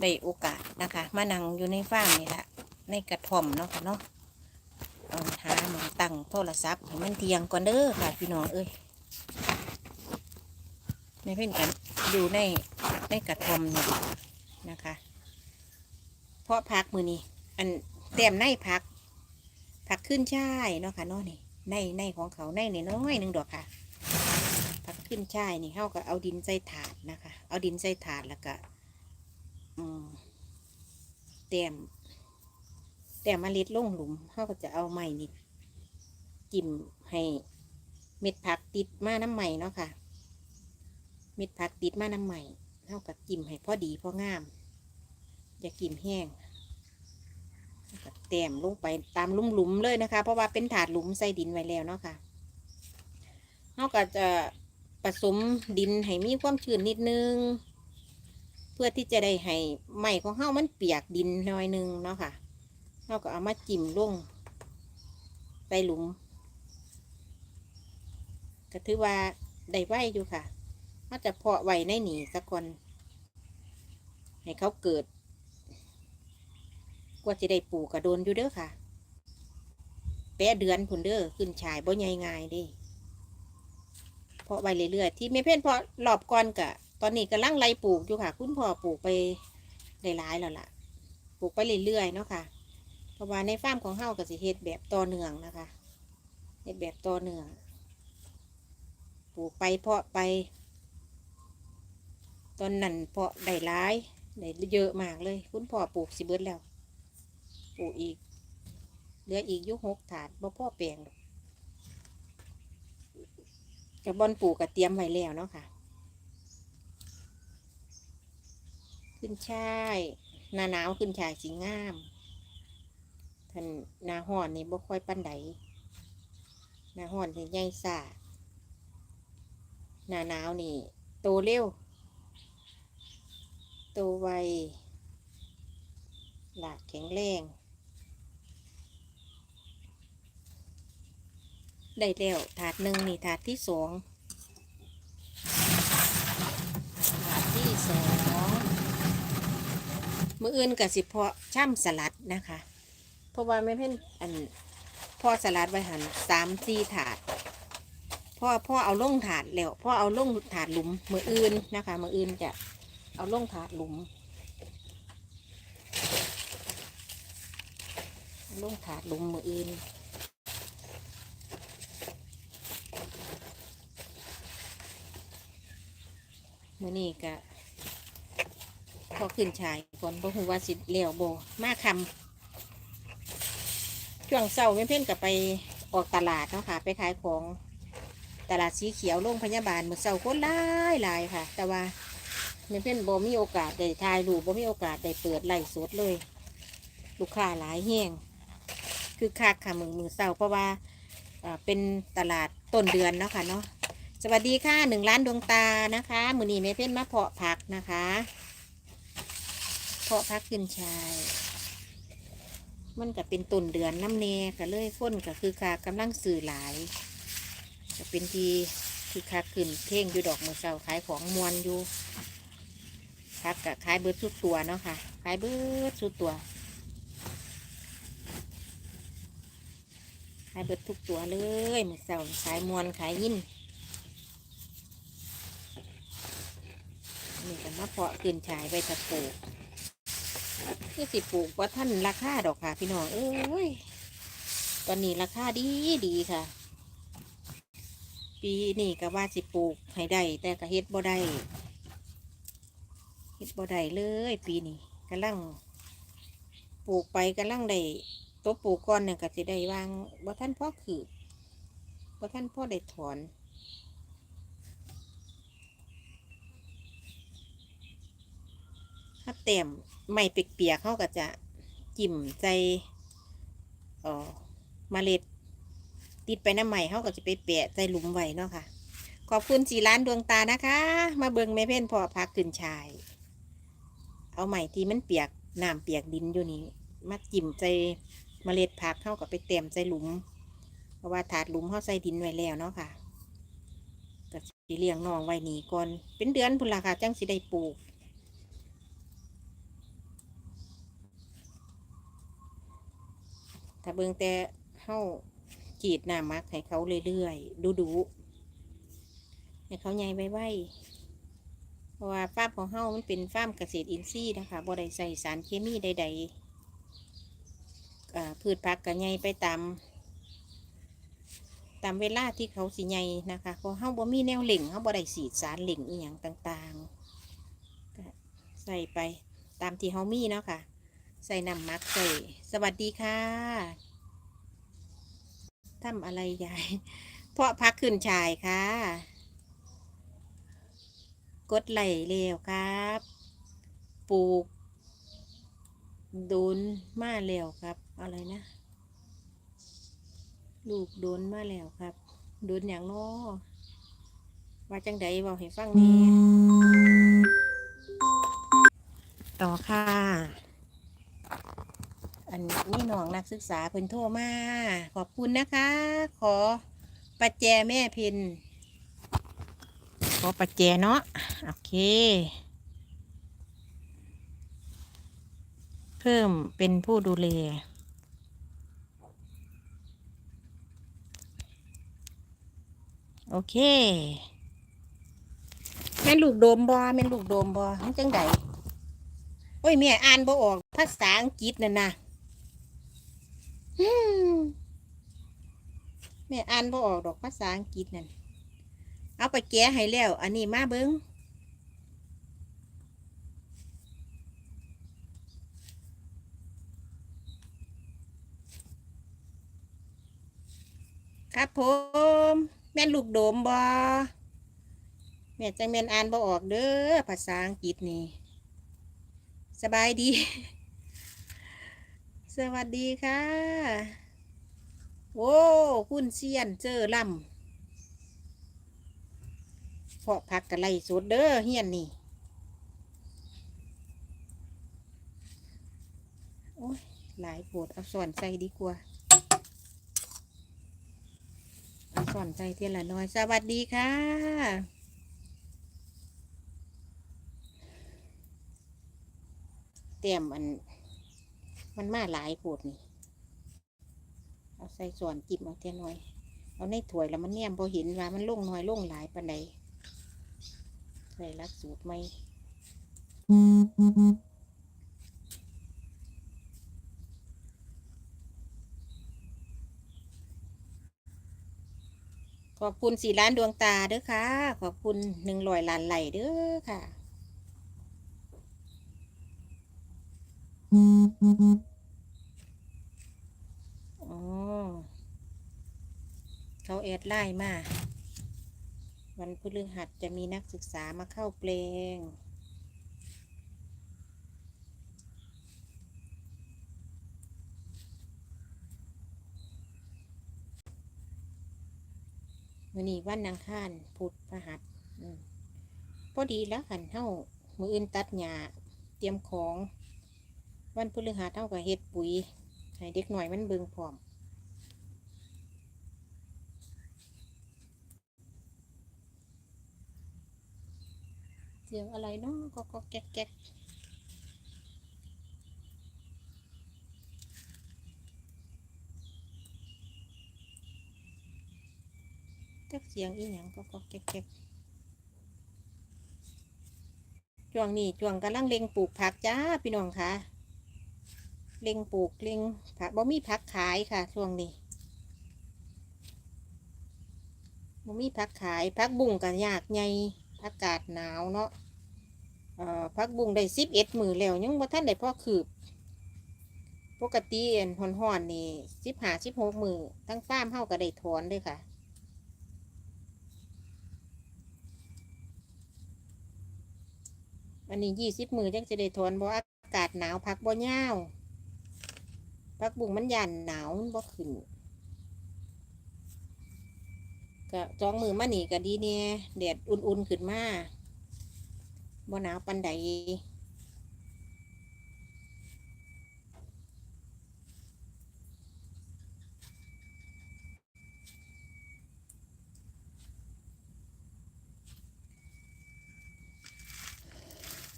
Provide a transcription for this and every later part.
ได้โอกาสนะคะ มานั่งอยู่ในฟาร์มนี่แหละในกระท่อมเนาะค่ะเนาะเอาหาหมองตั้งโทรศัพท์ให้มันเทียงก่อนเด้อค่ะพี่น้องเอ้ยในเพื่อนกันอยู่ในในกระท่อมนี่นะคะ เพราะพักมือนี้อันเต็มในพักผักขึ้นช่ายเนาะค่ะเนาะนี่ในในของเขาในนี่น้อยหนึ่งดอกค่ะผักขึ้นช่ายนี่เขาก็เอาดินใส่ถาดนะคะ เอาดินใส่ถาดแล้วก็ อืมเต็มเต็มเมล็ดลงหลุมเขาก็จะเอาไม้นี่จิ้มให้เม็ดผักติดมาน้ำใหม่เนาะค่ะ เม็ดผักติดมาน้ำใหม่เขาก็จิ้มให้พอดีพองาม อย่ากิมแห้งแต้มลงไปตามลุ่มหลุมๆเลยนะคะ เพราะว่าเป็นถาดหลุมใส่ดินไว้แล้วเนาะค่ะเราก็จะผสมดินให้มีความชื้นนิดนึง พื่อที่จะได้ให้ไม้ของเฮามันเปียกดินหน่อยนึงเนาะค่ะเราก็เอามาจิ้มลงใส่หลุมก็ถือว่าได้ไว้อยู่ค่ะเราจะเพาะไว้ในหนีสักคนให้เขาเกิด กว่าจะได้ปลูกกระโดนอยู่เด้อค่ะ แปะเดือนผุนเด้อขึ้นชายบ่ใหญ่ง่ายดิเพาะไว้เรื่อยๆที่ไม่เพ่นเพาะรอบก่อนกะ ตอนนี้กำลังไล่ปลูกอยู่ค่ะ คุณพ่อปลูกไปได้หลายแล้วล่ะ ปลูกไปเรื่อยๆเนาะค่ะ เพราะว่าในฟาร์มของเฮาก็สิเฮ็ดแบบต่อเนื่องนะคะเฮ็ดแบบต่อเนื่อง ปลูกไปเพาะไป ตอนนั้นเพาะได้หลายได้เยอะมากเลย คุณพ่อปลูกสิเบิดแล้ว ปลูกอีก เหลืออีกยุหกถาดบ่พ่อแปลงกกับบอนปลูกกับเตรียมไว้แล้วเนาะค่ะ ขึ้นช่ายหน้าหนาวขึ้นช่ายสีงามท่านหน้าห้อนนี่บ่ค่อยปั้นใดหน้าห้อนนี่ใหญ่ซ่าหน้าหนาวนี่ โตเร็ว โตไวหลากแข็งแรงได้แล้วถาดหนึ่งนี่ถาดที่สองถาดที่สอง มืออื่นกับสิเพาะช่ำสลัดนะคะ เพราะว่าไม่เพ่นอันพ่อสลัดไว้หันสามสี่ถาดพ่อพ่อเอาล่งถาดแล้วพ่อเอาล่งถาดหลุมมืออื่นนะคะ มืออื่นจะเอาล่งถาดหลุมล่งถาดหลุมมืออื่นมือนี้ก็ พอขึ้นชายก่อนบ่ฮู้ว่าสิเลี้ยวโบมาคำช่วงเช้าแม่เพ่นก็ไปออกตลาดเนาะค่ะ ไปขายของตลาดสีเขียวโรงพยาบาลเมื่อเช้าคนหลายหลายค่ะ แต่ว่าแม่เพ่นบ่มีโอกาสได้ถ่ายรูปบ่มีโอกาสได้เปิดไลฟ์สดเลย ลูกค้าหลายแห้งคือคักค่ะมือมือเศร้าเพราะว่าอ่าเป็นตลาดต้นเดือนเนาะค่ะเนาะสวัสดีค่ะหนึ่งล้านดวงตานะคะ มือนี้แม่เพ่นมาเพาะผักนะคะ เพาะผักขึ้นชาย มันก็เป็นต้นเดือนน้ำเนก็เลยค้นก็คือคากำลังสื่อหลายก็เป็นทีคือคาขึ้นเพ่งอยู่ดอกมือเศร้าขายของมวนอยู่ผักกับขายเบิดสุดตัวเนาะค่ะ ขายเบิดสุดตัว ขายเบิดทุกตัวเลยมือเสาขายมวนขายยินนี่กันมาเพาะขึ้นฉายไปตะป ลูกคือสิปลูกว่าท่านราคาดอกค่ะ พี่น้องเอ้ยตอนนี้ราคาดีดีค่ะ ปีนี้ก็ว่าสิปลูกให้ได้แต่ก็เฮ็ดบ่ได้เฮ็ดบ่ได้เลย ปีนี้กำลังปลูกไปกำลังได้ตัวปลูกก่อนเนี่ยก็จะได้วางว่าท่านพ่อคือว่าท่านพ่อได้ถอน ถ้าเต็มไม่เปียกๆเขาก็จะจิ้มใจเอ่อเมล็ด ติดไปน้ำใหม่เขาก็จะไปแปะใจหลุมไว้เนาะค่ะ ขอบคุณสีล้านดวงตานะคะ มาเบิงแม่เพ่นพอพักขึ้นชาย เอาใหม่ที่มันเปียกน้ำเปียกดินอยู่นี้มาจิ้มใจมเมล็ดผักเข้ากับไปเต็มใส่หลุม เพราะว่าถาดหลุมเข้าใส่ดินไว้แล้วเนาะค่ะก็สิเลี้ยงน้องไว้หนีก่อน เป็นเดือนพุ่นละค่ะจังสิได้ปลูก ถ้าเบิ่งแต่เฮาจีดหน้ำมักให้เขาเรื่อยๆดูดูๆให้เขาใหญ่ไวๆเพราะว่าฟาร์มของเฮามันเป็นฟาร์มเกษตรอินทรีย์นะคะบ่ได้ใส่สารเคมีใดๆอ่าพืชผักก็ใหญ่ไปตามตามเวลาที่เขาสิใหญ่นะคะเพราะเฮาบ่มีแนวเหล่งเฮาบ่ได้สีดสารเหล่งอีหยังต่างๆใส่ไปตามที่เฮามีเนาะค่ะ ใส่น้ำมักใส่สวัสดีค่ะทำอะไรยายเพราะพักขึ้นชายค่ะ กดไหลเร็วครับ ปลูกโดนมาแล้วครับ อะไรนะ ลูกโดนมาแล้วครับโดนอย่างน้อว่าจังใดบอกให้ฟังแหนี่ต่อค่ะ อันนี้น้องนักศึกษาเพิ่นโทรมา ขอบคุณนะคะ ขอปัจแจแม่พินขอปัจแจเนาะโอเค เพิ่มเป็นผู้ดูแลโอเคแม่นลูกโดมบอแม่นลูกโดมบอมันจังใดโอ้ยแม่อ่านบ่ออกภาษาอังกฤษนั่นนะอืม แม่อ่านบ่ออกดอกภาษาอังกฤษนั่น เอาไปแก้ให้แล้ว อันนี้มาเบิงครับผม แม่ลูกโดมบอแม่จังแม่นอ่านบ่ออกเด้อภาษาอังกฤษนี่ สบายดี สวัสดีค่ะ โอ้คุณเซียนเจอลำเพาะผักกะไลสดเด้อเฮียนนี่ โอ้ย หลายโปวดเอาส่วนใส่ดีกว่า เอาส่วนใส่เทียนละน้อย สวัสดีค่ะเตรียมอัน มันมาหลายโปวดนี่ เอาใส่ส่วนจิบเอาเทียน้อย เอาในถ้วยแล้วมันเนี่ยพอเห็นว่ามันล่งน้อยล่งหลายปานใดใส่รักสูตรไหมขอบคุณสี่ล้านดวงตาเด้อค่ะ ขอบคุณหนึ่งร้อยล้านไหลเด้อค่ะ เขาแอดไลน์มา วันพฤหัสจะมีนักศึกษามาเข้าเพลงวันนี้วันอังคารพุธพฤหัสพอดีแล้วขันเท่ามืออื่นตัดหญ้าเตรียมของ วันพฤหัสเท่ากับเฮ็ดปุ๋ยให้เด็กหน่อยมันเบิงพร้อม เสียงอะไรเนาะก็ก็แก๊กแก๊กจักเสียงอีหยังก็ก็แก๊กแก๊กช่วงนี้ช่วงกำลังเล็งปลูกผักจ้าพี่น้องค่ะเล็งปลูกเล็งผักบ่มีผักขายค่ะช่วงนี้บ่มีผักขายผักบุ้งกันยากไง อากาศหนาวเนาะเอ่อผักบุ้งได้สิบเอ็ดมือแล้วยังบ่ท่านได้พ่อคืบปกติอันห่อนๆนี่สิบห้าสิบหกมือทั้งฟามเฮาก็ได้ถอนเลยค่ะอันนี้ยี่สิบมือจังจะได้ถอนบ่อากาศหนาวพักบ่ยาวพักบุ้งมันยันหนาวมันบ่ขึ้น ก็จองมือมานี่ก็ดีเนี่ยแดดอุ่นๆขึ้นมาบ่หนาวปันใด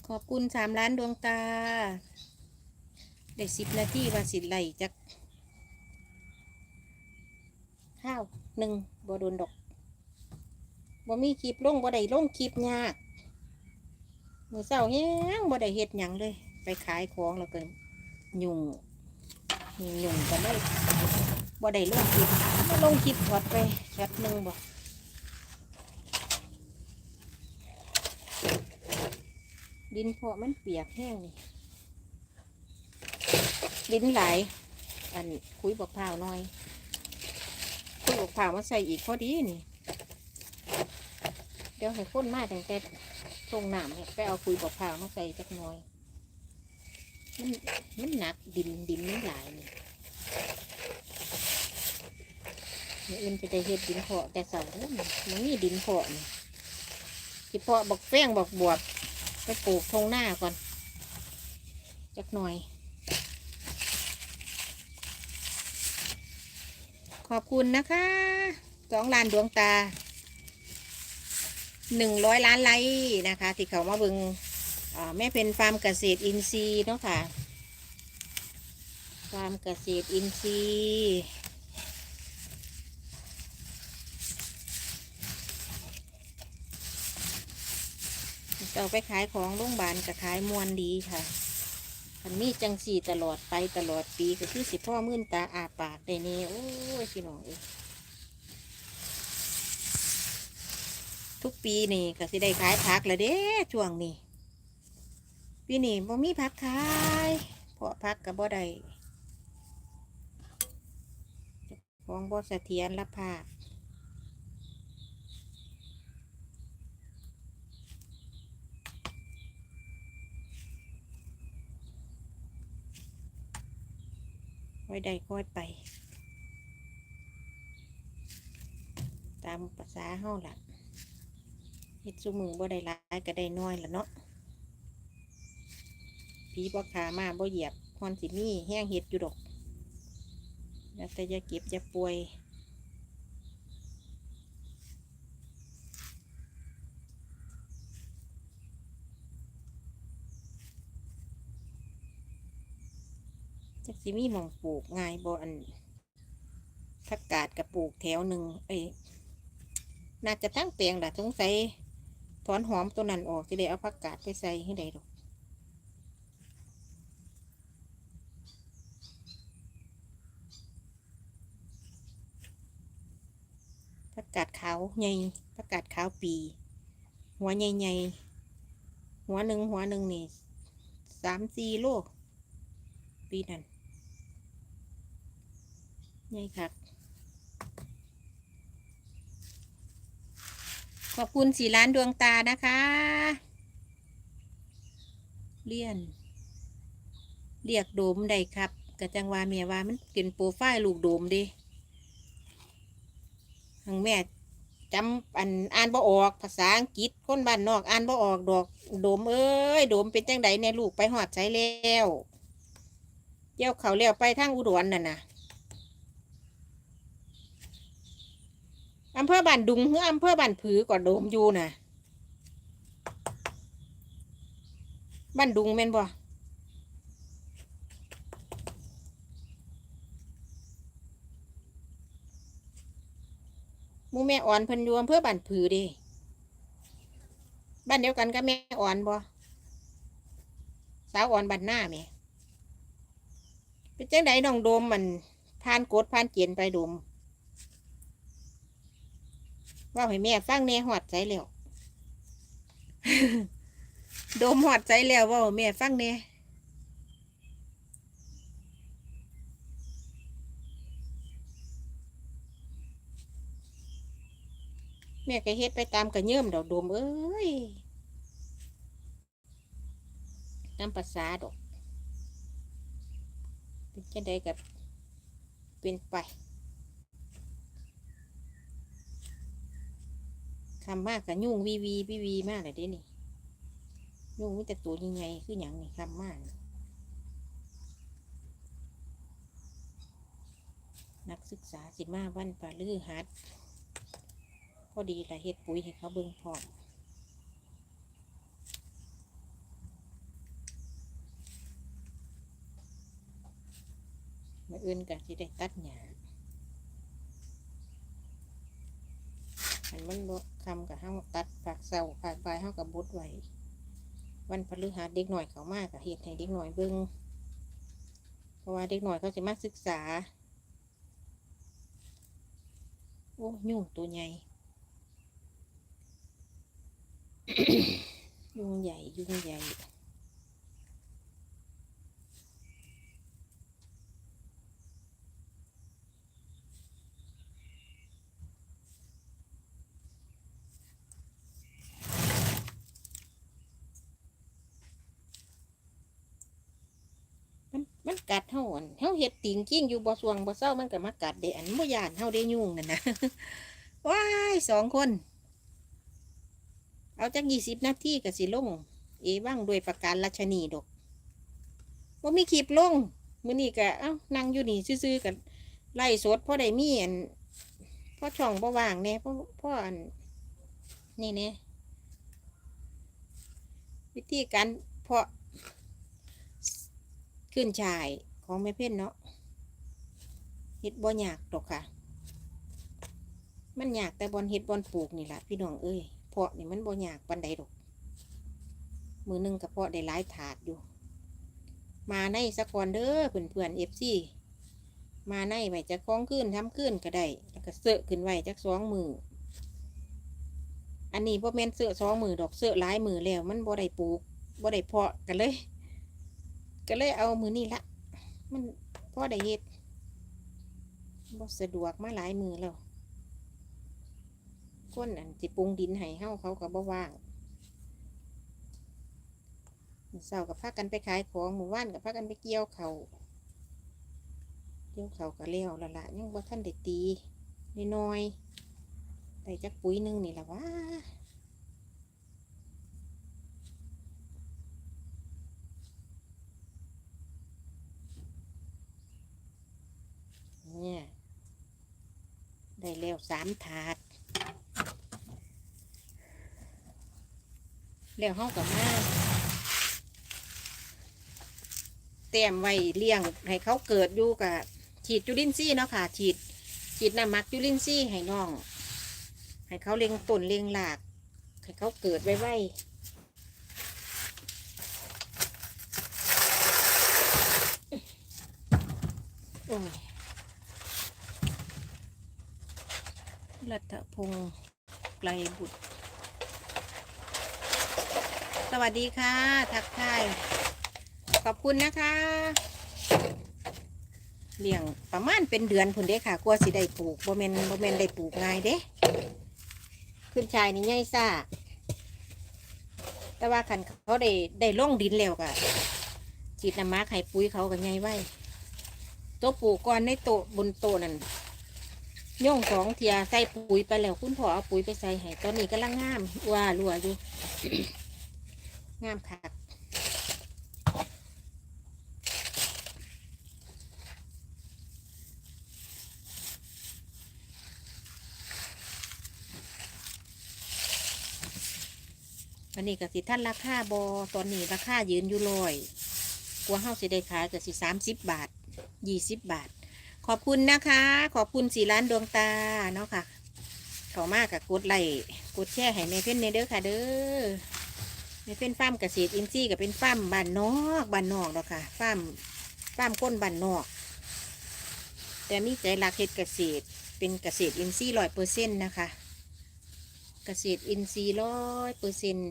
ขอบคุณสามล้านดวงตา ได้สิบนาทีว่าสิไหลจักข้าวหนึ่งบ่โดนดอก บ่มีคลิปลงบ่ได้ลงคลิปยากมือเช้าแฮงบ่ได้เฮ็ดหยังเลย ไปขายของแล้วก็ยุ่งยุ่งก็เลยบ่ได้ลงคลิปมาลงคลิปถอดไปช็อตหนึ่งบ่ดินพาะมันเปียกแห้งนี่ดินไหลอันคุยบอกพร้าวหน่อยคุยบอกพร้าวมาใส่อีกพอดีนี่ เดี๋ยวให้คนมาแต่งแต่ตรงหน้ำเนี่ยไปเอาคุยบอกพร้าวมาใส่จักน่อย มันมันหนักดินดินมันหลายนี่มื่ออื่นจะได้เฮ็ดดินเพาะแต่เสาเด้อนี่มันมีดินเพาะนี่ที่เพาะบอกแป้งบอกบวบไปปลูกทงหน้าก่อนจักหน่อย ขอบคุณนะคะสองลานดวงตา หนึ่งร้อยล้านไลค์นะคะ ที่เขามาเบิงแม่เป็นฟาร์มเกษตรอินทรีย์เนาะค่ะฟาร์มเกษตรอินทรีย์เราไปขายของโรงพยาบาลก็ขายมวนดีค่ะมันมีจังสีตลอดไปตลอดปีก็คือสิพ่อมื่นตาอาปากได้นี่โอ้ยพี่น้องเอ้ ทุกปีนี่ก็สิได้ขายผักละเด้ช่วงนี้ปีนี้บ่มีผักขายเพราะผักกับบ่ได้ของบ่เสถียรละภาพค่อยได้ค่อยไป ตามภาษาเฮาล่ะ เฮ็ดซุมือบ่ได้หลายก็ได้น้อยละเนาะผีบ่ขามาบ่เหยียบคอนสิมีแห้งเห็ดอยู่ดอกแล้วแต่จะเก็บจะป่วยจักสิมีหมองปลูกง่ายบ่อันผักกาดกับปลูกแถวหนึ่งเอ้ยน่าจะตั้งแปลงล่ะสงสัย ถอนหอมตัวนั้นออกจะได้เอาผักกาดไปใส่ให้ได้ดอกผักกาดขาวใหญ่ผักกาดขาวปี หัวใหญ่ๆหัวหนึ่งหัวหนึ่งนี่สามสี่โลปีนั้นใหญ่ครั ขอบคุณสีล้านดวงตานะคะ เลี่ยน เรียกโดมได้ครับกระจังว่าเมียว่ามันเป็นโปรไฟล์ลูกโดมดิทางแม่จำอันอ่านบ่ออกภาษาอังกฤษคนบ้านนอกอ่านบ่ออกดอกโดมเอ้ยโดมเป็นจังไดเนี่ยลูกไปหอดใจแล้วเจ้าเขาแล้วไปทางอุดรน่ะนะ อำเภอบ้านดุงหรืออำเภอบ้านผือก่อโดมอยู่น่ะบ้านดุงแม่นบ่มูแม่อ่อนเพิ่นอยู่อำเภอบ้านผือดิบ้านเดียวกันกับแม่อ่อนบ่สาวอ่อนบ้านหน้าแม่เป็นจังไดน้องโดมมันผ่านกฎผ่านเกณฑ์ไปโดม ว่าให้แม่ฟังแน่หอดใจแล้วโดมหอดใจแล้วว่าให้แม่ฟังแน่แม่ก็เฮ็ดไปตามกระเยิ่มดอกโดมเอ้ยตามภาษาดอกเป็นจังใดกับเป็นไป คำมากกับยุ่งวีวีวีวีมากเลยเด้นี่ยุ่งมีแต่ตัวยังไงคืออย่างนี่คำมากนักศึกษาสิมาวันปาลือหัดพอดีละเฮ็ดปุ๋ยให้เขาเบิ่งพร้อมมาอื่นกันสิได้ตัดหญ้า นมันบ่คำกับห้าตัดฝากเสาฝากปลายห้ากับบดไว้วันพฤหัสเด็กหน่อยเขามากกับเหตุให้เด็กหน่อยเบิ่งเพราะว่าเด็กหน่อยเขาจะมาศึกษา โอ้ยุ่งตัวใหญ่ยุ่งใหญ่ยุ่งใหญ่ กัดเฮาอันเฮาเฮ็ดติงกิ้งอยู่บ่สวงบ่เศร้ามันก็มากัดเดะอันบ่ย่านเฮาได้ยุ่งนั่นนะว้ายสองคน เอาจักยี่สิบนาทีก็สิลง เอว่างโดวยประการราชนีดอกบ่มีคลิปลงมื้อนี้ก็เอ้านั่งอยู่นี่ซื่อๆกันไล่สดพ่อได้มีอันพ่อช่องบ่ว่างแหน่ยพอพออันนี่แหน่ยวิธีการเพาะ ขึ้นชายของแม่เพ่นเนาะเฮ็ดบ่ยากดอกค่ะ มันยากแต่บอนเฮ็ดบอนปลูกนี่แหละพี่น้องเอ้ยเพาะนี่มันบ่ยากปานใดดอก มือหนึงกระเพาะได้หลายถาดอยู่ มาในสะกอนเด้อเพื่อนเพื่อนเอฟซีมาในไว้จะคล้องขึ้นทำขึ้นก็ได้แล้วก็เสือขึ้นไว้จักสองมืออันนี้บ่แม่นเสือสองมือดอกเสือหลายมือแล้ว มันบ่ได้ปลูกบ่ได้เพาะกันเลย ก็เลยเอามือนี่ละมันพอได้เฮ็ดบ่สะดวกมาหลายมือแล้วคนอันสิปรุงดินให้เฮาเขาก็บ่ว่างมื้อเช้ากับพากันไปขายของหมู่บ้านกับพากันไปเกี่ยวเขาเกี่ยวเขาก็แล้วละละยังบ่ทันได้ตีน้อยๆได้จักปุ๋ยหนึงนี่ละว่า เนี่ย ได้แล้วสามถาด แล้วห้องกับมาเตรียมไว้เลี้ยงให้เขาเกิดอยู่กับฉีดจุลินทรีย์เนาะค่ะ ฉีดฉีดน้ำมักจุลินทรีย์ให้น้อง ให้เขาเลี้ยงต้นเลี้ยงหลาก ให้เขาเกิดไว้ไว้โอ้ย รัตพงศ์ไกลบุตร สวัสดีค่ะ ทักทาย ขอบคุณนะคะ เลี้ยงประมาณเป็นเดือนพุ่นเด้ค่ะกลัวสิได้ปลูกบ่แมนบ่แมนได้ปลูกง่ายเด้ ขึ้นชายนี่ใหญ่ซ่าแต่ว่าคันเขาได้ได้ล่องดินแล้วก็ฉีดน้ำมาไข่ปุ๋ยเขาก็ใหญ่ไว้โตัวปลูกก่อนในโตบนโตนั่น ย่องสองเทียใส่ปุ๋ยไปแล้วคุณพ่อเอาปุ๋ยไปใส่ให้ตอนนี้กำลังงามว่ารัวอยู่งามคักอันนี้ก็สิท่านราคาบอตอนนี้ราคายืนอยู่ลอยกลัวเฮาสิได้ขายก็สิสามสิบบาทยี่สิบบาท ขอบคุณนะคะ ขอบคุณสีร้านดวงตาเนาะค่ะเขามากกับกดไลค์กดแชร์ให้แม่เพ่นเนเด้อค่ะเด้อแม่เพ่นฟ้าร์มเกษตรอินทรีย์กับเป็นฟ้าร์มบ้านนอกบ้านนอกเนาะค่ะฟ้าร์มฟ้าร์มก้นบ้านนอก แต่มีใจรักเฮ็ดเกษตรเป็นเกษตรอินทรีย์ร้อยเปอร์เซ็นต์นะคะ เกษตรอินทรีย์ร้อยเปอร์เซ็นต์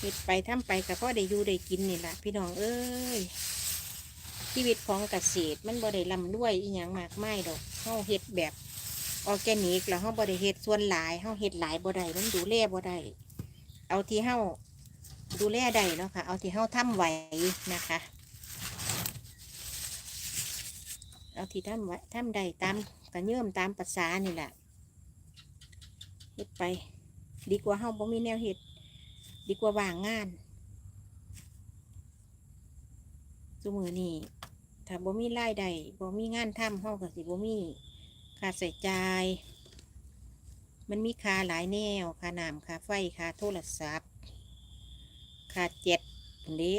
เฮ็ดไปทำไปก็พอได้อยู่ได้กินนี่แหละพี่น้องเอ้ยชีวิตของเกษตรมันบ่ได้ลำด้วยอีหยังมากมายดอกเฮาเฮ็ดแบบออร์แกนิกแล้วเฮาบ่ได้เฮ็ดส่วนหลายเฮาเฮ็ดหลายบ่ได้มันดูแลบ่ได้เอาที่เฮาดูแลได้เนาะค่ะ เอาที่เฮาทำไหวนะคะ เอาที่ทำไว้ทำได้ตามกระเยื่อมตามภาษานี่แหละเฮ็ดไป ดีกว่าเฮาบ่มีแนวเฮ็ด ดีกว่าว่างงานสมือนี่ถ้าบ่มีรายได้บ่มีงานทำเฮาก็สิบ่มีค่าใช้จ่าย มันมีค่าหลายแนวค่าน้ำค่าไฟค่าโทรศัพท์ค่าเจ็ดเด้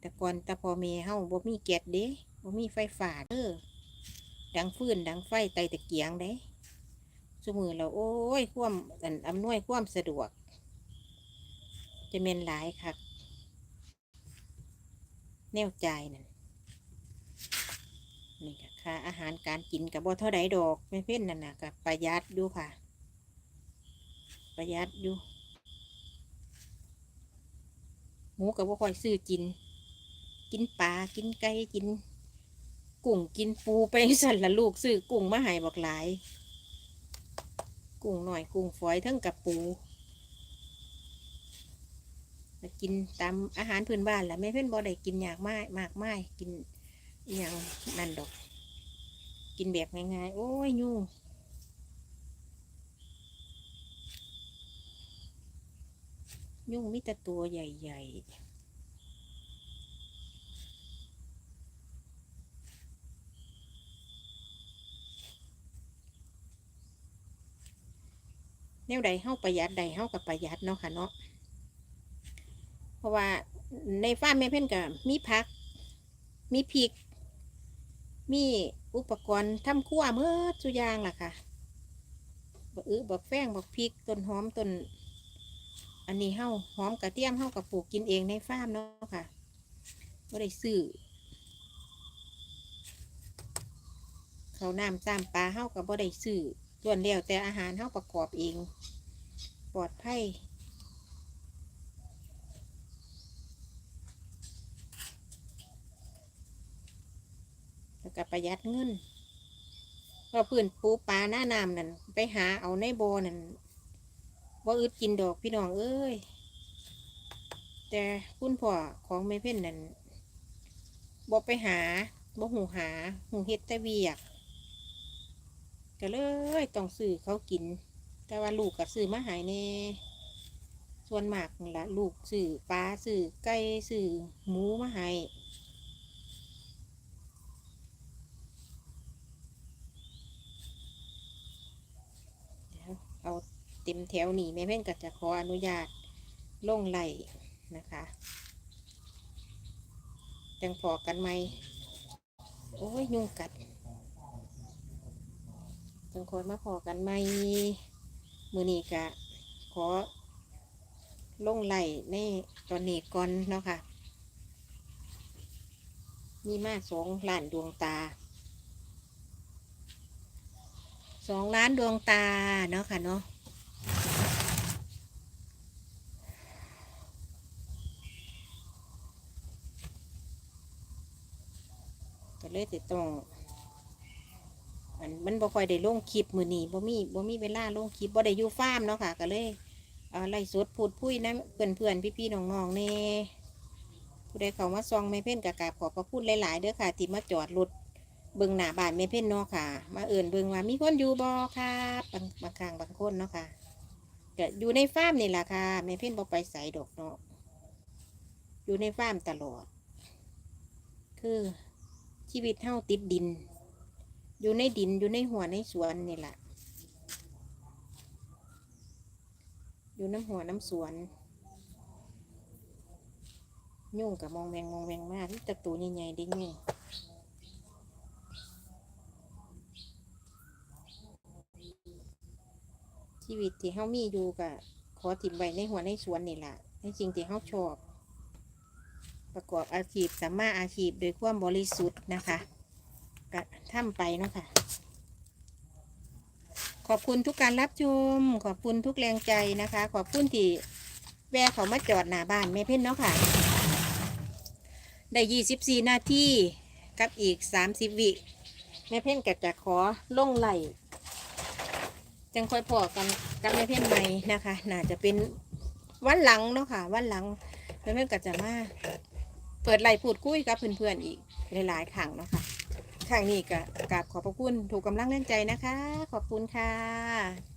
แต่ก่อนแต่พอเมเฮาบ่มีเก็ดเด้บ่มีไฟฟ้าเด้อดังฟืนดังไฟไตตะเกียงเด้สมือเราโอ้ย ความอันอำนวยความสะดวก จะเมนหลายคักแนวใจนั่นนี่ค่ะค่าอาหารการกินกับบ่เท่าใดดอกไม่เพ่นนั่นนะกับประหยัดอยู่ค่ะ ประหยัดอยู่หมูกับว่ค่อยซื้อกิน กินปลากินไก่กิน กุ้งกินปูไปสั่นละลูกซื้อกุ้งมาให้บอกหลาย กุ้งหน่อยกุ้งฝอยทั้งกับปู กินตามอาหารพื้นบ้านแหละไม่เพิ่อนบ่ได้กินอยากไมากมากไม้กินอย่างนั่นดอก กินแบบง่ายๆโอ้ยยุ่งยุ่งมิตตัวใหญ่ๆแนวใดเฮาประหยัดใดเฮากับประหยัดเนาะค่ะเนาะ ราะว่าในฟ้าร์มแม่เพ่นก็มีผัก มีพริก มีอุปกรณ์ทำครัวเมื่อสุอยางล่ะค่ะบักอื้อบักแฟงบักพริกต้นหอมต้นอันนี้เฮาหอมกระเทียมเฮากับปลูกกินเองในฟาร์มเนาะค่ะก็ได้ซื้อเขาน้ำซ้ำปลาเฮากับบ่ได้ซื้อส่วนแล้วแต่อาหารเฮาประกอบเอง ปลอดภัย แล้วก็ประหยัดเงินเพราะพื้นปูปลาหน้าน้ำนั่นไปหาเอาในโบนั่นว่าอึดกินดอกพี่น้องเอ้ยแต่คุณพ่อของแม่เพ่นนั่นบอกไปหาบ่หูหาหูเฮ็ดแต่เวียกก็เลยต้องซื้อเขากิน แต่ว่าลูกก็ซื้อมาหายแน่ส่วนมากละลูกซื้อปลาซื้อไก่ซื้อหมูมาให้เดี๋ยวเอา เต็มแถวนี้แม่เพ่นก็จะขออนุญาตลงไหลนะคะจังพอกันไหมโอ้ย ยุ่งกัดจังคอยมาพอกันไหมมือนี้กะขอลงไหลในตอนนี้ก่อนเนาะค่ะ มีมาสองล้านดวงตาสองล้านดวงตาเนาะค่ะเนาะ ก็ เลยแติดต้องอันมันบ่ค่อยได้ลงคลิปมือนี้บ่มีบ่มีเวลาลงคลิปบ่ได้อยู่ฟาร์มเนาะค่ะ ก็เลยเอาไล่สดพูดพุ้ยนะเพื่อนเพื่อนพี่พี่ๆน้องเน่ผู้ใดเขามาซองแม่เพ่นกะกาบขอบพระคุณหลายๆเด้อค่ะที่มาจอดรถเบิ่งหน้าบ้านแม่เพ่นเนาะค่ะ มาเอิ่นเบิ่งว่ามีคนอยู่บ่ค่ะบางบางครั้งบางคนเนาะค่ะก็อยู่ในฟาร์มนี่แหละค่ะแม่เพ่นบ่ไปใส่ดอกเนาะอยู่ในฟาร์มตลอด คือ ชีวิตเฮาติดดิน อยู่ในดินอยู่ในหัวในสวนนี่แหละอยู่น้ำหัวน้ำสวน ยุ่งกับมองแมงมองแมงมากที่ตะตูใหญ่ๆเด้ยุ่งชีวิตที่เฮามีอยู่กับขอถิ่มไว้ในหัวในสวนนี่แหละในสิ่งที่เฮาชอบ ประกอบอาชีพสามารถอาชีพโดยความบริสุทธิ์นะคะก็ทำไปเนาะค่ะ ขอบคุณทุกการรับชม ขอบคุณทุกแรงใจนะคะ ขอบคุณที่แวะเขามาจอดหน้าบ้านแม่เพ่นเนาะค่ะ ได้ยี่สิบสี่นาทีกับอีกสามสิบวิแม่เพ่นก็จะขอล่งไหลจังค่อยพอกันกับแม่เพ่นใหม่นะคะ น่าจะเป็นวันหลังเนาะค่ะ วันหลังแม่เพ่นก็จะมา เปิดไหลพูดคุยกับเพื่อนๆอีกหลายๆครั้งเนาะค่ะครั้งนี้ก็กราบขอบพระคุณถูกกำลังแรงใจนะคะ ขอบคุณค่ะ